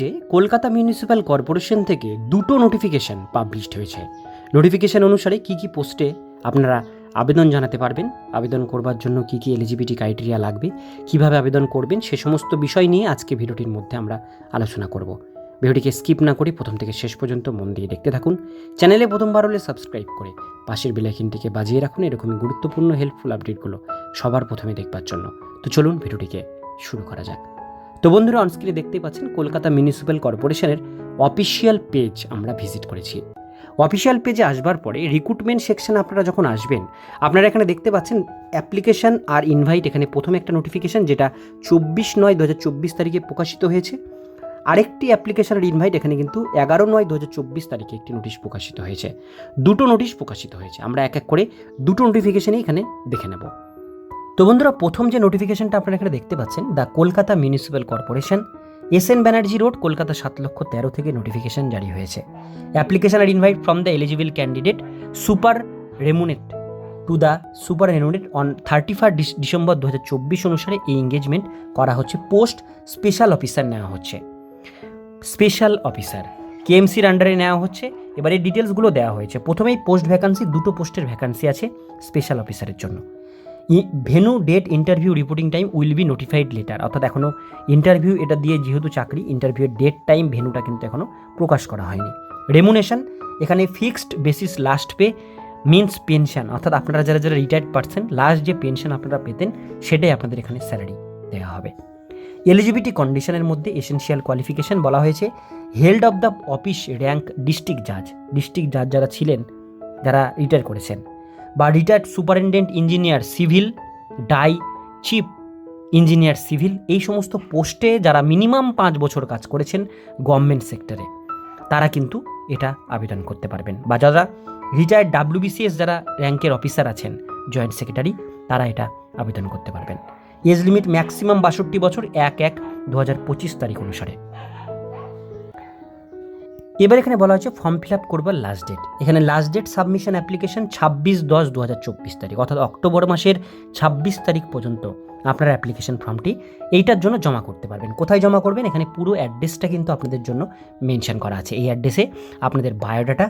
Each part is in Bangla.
যে কলকাতা মিউনিসিপ্যাল কর্পোরেশন থেকে দুটো নোটিফিকেশন পাবলিশড হয়েছে। নোটিফিকেশন অনুসারে কি কি পোস্টে আপনারা আবেদন জানাতে পারবেন, আবেদন করবার জন্য কি কি এলিজিবিলিটি ক্রাইটেরিয়া লাগবে, কীভাবে আবেদন করবেন, সে সমস্ত বিষয় নিয়ে আজকে ভিডিওটির মধ্যে আমরা আলোচনা করব। ভিডিওটিকে স্কিপ না করে প্রথম থেকে শেষ পর্যন্ত মন দিয়ে দেখতে থাকুন। চ্যানেলে প্রথমবার হলে সাবস্ক্রাইব করে পাশের বেলাইকিনটিকে বাজিয়ে রাখুন, এরকমই গুরুত্বপূর্ণ হেল্পফুল আপডেটগুলো সবার প্রথমে দেখবার জন্য। তো চলুন ভিডিওটিকে শুরু করা যাক। তো বন্ধুরা অনস্ক্রিনে দেখতেই পাচ্ছেন কলকাতা মিউনিসিপ্যাল কর্পোরেশনের অফিসিয়াল পেজ আমরা ভিজিট করেছি। অফিসিয়াল পেজে আসবার পরে রিক্রুটমেন্ট সেকশন আপনারা যখন আসবেন, আপনারা এখানে দেখতে পাচ্ছেন অ্যাপ্লিকেশন আর ইনভাইট এখানে প্রথমে একটা নোটিফিকেশন যেটা চব্বিশ নয় দু তারিখে প্রকাশিত হয়েছে। আরেকটি অ্যাপ্লিকেশনের ইনভাইট এখানে কিন্তু এগারো নয় দু তারিখে একটি নোটিশ প্রকাশিত হয়েছে। দুটো নোটিশ প্রকাশিত হয়েছে। আমরা এক এক করে দুটো নোটিফিকেশনই এখানে দেখে নেব। তো বন্ধুরা, প্রথম যে নোটিফিকেশনটা আপনারা এখানে দেখতে পাচ্ছেন the Kolkata municipal corporation S N Banerjee road Kolkata সাত লক্ষ তেরো থেকে নোটিফিকেশন জারি হয়েছে। Application are invite from the eligible candidate super remunerate to the super remunerate on thirty first December দু হাজার চব্বিশ অনুসারে এই এঙ্গেজমেন্ট করা হচ্ছে। পোস্ট স্পেশাল অফিসার নেওয়া হচ্ছে। স্পেশাল অফিসার কেএমসির আন্ডারে নেওয়া হচ্ছে। এবার এই ডিটেলসগুলো দেওয়া হয়েছে। প্রথমেই পোস্ট ভ্যাকান্সি দুটো পোস্টের ভ্যাকান্সি আছে স্পেশাল অফিসারের জন্য। Venue date interview reporting time will be notified letter. অর্থাৎ এখনও ইন্টারভিউ এটা দিয়ে যেহেতু চাকরি ইন্টারভিউয়ের ডেট, টাইম ভেনুটা কিন্তু এখনও প্রকাশ করা হয়নি। রেমুনেশন, এখানে fixed basis last pay minus pension. অর্থাৎ আপনারা যারা যারা রিটায়ার্ড পারছেন, লাস্ট যে পেনশন আপনারা পেতেন, সেটাই আপনাদের এখানে স্যালারি দেওয়া হবে। এলিজিবিলিটি কন্ডিশনের মধ্যে এসেনশিয়াল কোয়ালিফিকেশন বলা হয়েছে। Held of the office rank district জাজ। ডিস্ট্রিক্ট জাজ যারা ছিলেন, যারা রিটায়ার করেছেন। বা রিটায়ার্ড সুপারিনটেন্ডেন্ট ইঞ্জিনিয়ার সিভিল ডাই চিফ ইঞ্জিনিয়ার সিভিল এই সমস্ত পোস্টে যারা মিনিমাম পাঁচ বছর কাজ করেছেন গভর্নমেন্ট সেক্টরে তারা কিন্তু এটা আবেদন করতে পারবেন। বা যারা রিটায়ার্ড ডাব্লিউবিসিএস যারা র্যাঙ্কের অফিসার আছেন জয়েন্ট সেক্রেটারি তারা এটা আবেদন করতে পারবেন। এজ লিমিট ম্যাক্সিমাম বাষট্টি বছর, এক এক দু হাজার পঁচিশ তারিখ অনুসারে। এবার এখানে বলা হচ্ছে ফর্ম ফিল আপ করবার লাস্ট ডেট এখানে লাস্ট ডেট সাবমিশন অ্যাপ্লিকেশন ছাব্বিশ দশ দু হাজার চব্বিশ তারিখ, অর্থাৎ অক্টোবর মাসের ছাব্বিশ তারিখ পর্যন্ত আপনার অ্যাপ্লিকেশন ফর্মটি এইটার জন্য জমা করতে পারবেন। কোথায় জমা করবেন? এখানে পুরো অ্যাড্রেসটা কিন্তু আপনাদের জন্য মেনশন করা আছে। এই অ্যাড্রেসে আপনাদের বায়োডাটা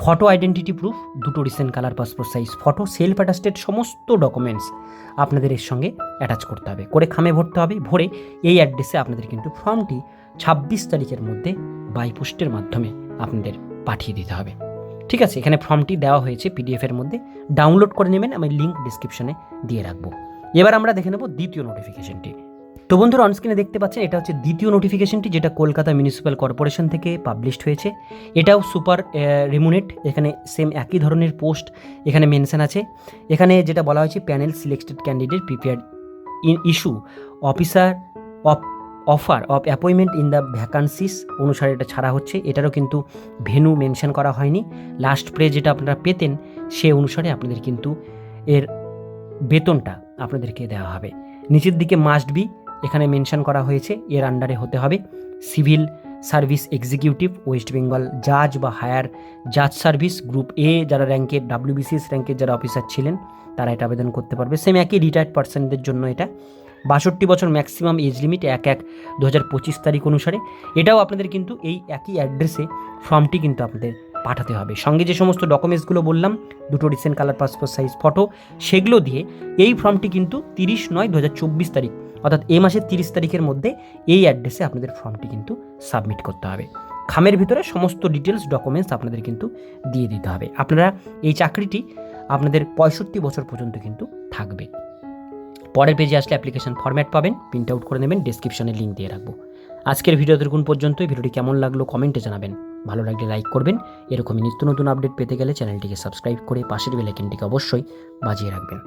ফটো আইডেন্টিটি প্রুফ দুটো recent colour passport size photo self attested সমস্ত ডকুমেন্টস আপনাদের এর সঙ্গে অ্যাটাচ করতে হবে। করে খামে ভরতে হবে। ভরে এই অ্যাড্রেসে আপনাদের কিন্তু ফর্মটি ছাব্বিশ তারিখের মধ্যে বাই পোস্টের মাধ্যমে আপনাদের পাঠিয়ে দিতে হবে। ঠিক আছে, এখানে ফর্মটি দেওয়া হয়েছে পিডিএফ এর মধ্যে। ডাউনলোড করে নেবেন, আমি লিঙ্ক ডিসক্রিপশনে দিয়ে রাখব। এবার আমরা দেখে নেব দ্বিতীয় নোটিফিকেশনটি। তো বন্ধুরা অনস্ক্রিনে দেখতে পাচ্ছেন, এটা হচ্ছে দ্বিতীয় নোটিফিকেশনটি, যেটা কলকাতা মিউনিসিপ্যাল কর্পোরেশন থেকে পাবলিশড হয়েছে। এটাও সুপার রিমুনেট এখানে সেম একই ধরনের পোস্ট এখানে মেনশন আছে। এখানে যেটা বলা হয়েছে panel selected candidate prepare in issue officer of offer of appointment in the vacancies অনুসারে এটা ছাড়া হচ্ছে, এটারও কিন্তু ভেনু মেনশন করা হয়নি। লাস্ট প্রে যেটা আপনারা পেতেন, সে অনুসারে আপনাদের কিন্তু এর বেতনটা আপনাদেরকে দেওয়া হবে। নিচের দিকে মাস্ট বি এখানে মেনশন করা হয়েছে, এর আন্ডারে হতে হবে। Civil service executive West Bengal জাজ বা হায়ার জাজ সার্ভিস গ্রুপ এ যারা র্যাঙ্কের ডাব্লিউবিসিএস র্যাঙ্কের যারা অফিসার ছিলেন, তারা এটা আবেদন করতে পারবে। সেম একই রিটায়ার্ড পার্সনদের জন্য এটা। বাষট্টি বছর ম্যাক্সিমাম এজ লিমিট এক এক দু হাজার পঁচিশ তারিখ অনুসারে। এটাও আপনাদের কিন্তু এই একই অ্যাড্রেসে ফর্মটি কিন্তু আপনাদের পাঠাতে হবে। সঙ্গে যে সমস্ত ডকুমেন্টসগুলো বললাম, দুটো recent colour passport size photo সেগুলো দিয়ে এই ফর্মটি কিন্তু তিরিশ নয় দু হাজার চব্বিশ তারিখ, অর্থাৎ এ মাসের তিরিশ তারিখের মধ্যে এই অ্যাড্রেসে আপনাদের ফর্মটি কিন্তু সাবমিট করতে হবে। খামের ভিতরে সমস্ত ডিটেলস ডকুমেন্টস আপনাদের কিন্তু দিয়ে দিতে হবে। আপনারা এই চাকরিটি আপনাদের পঁয়ষট্টি বছর পর্যন্ত কিন্তু থাকবে। পরের পেজে আসলে অ্যাপ্লিকেশন ফর্ম্যাট পাবেন প্রিন্ট আউট করে নেবেন ডিসক্রিপশনে লিঙ্ক দিয়ে রাখব। আজকের ভিডিও দেখুন পর্যন্ত ভিডিওটি কেমন লাগল কমেন্টে জানাবেন। ভালো লাগলে লাইক করবেন। এরকমই নিত্য নতুন আপডেট পেতে গেলে চ্যানেলটিকে সাবস্ক্রাইব করে পাশের বেলাইকেনটিকে অবশ্যই বাজিয়ে রাখবেন।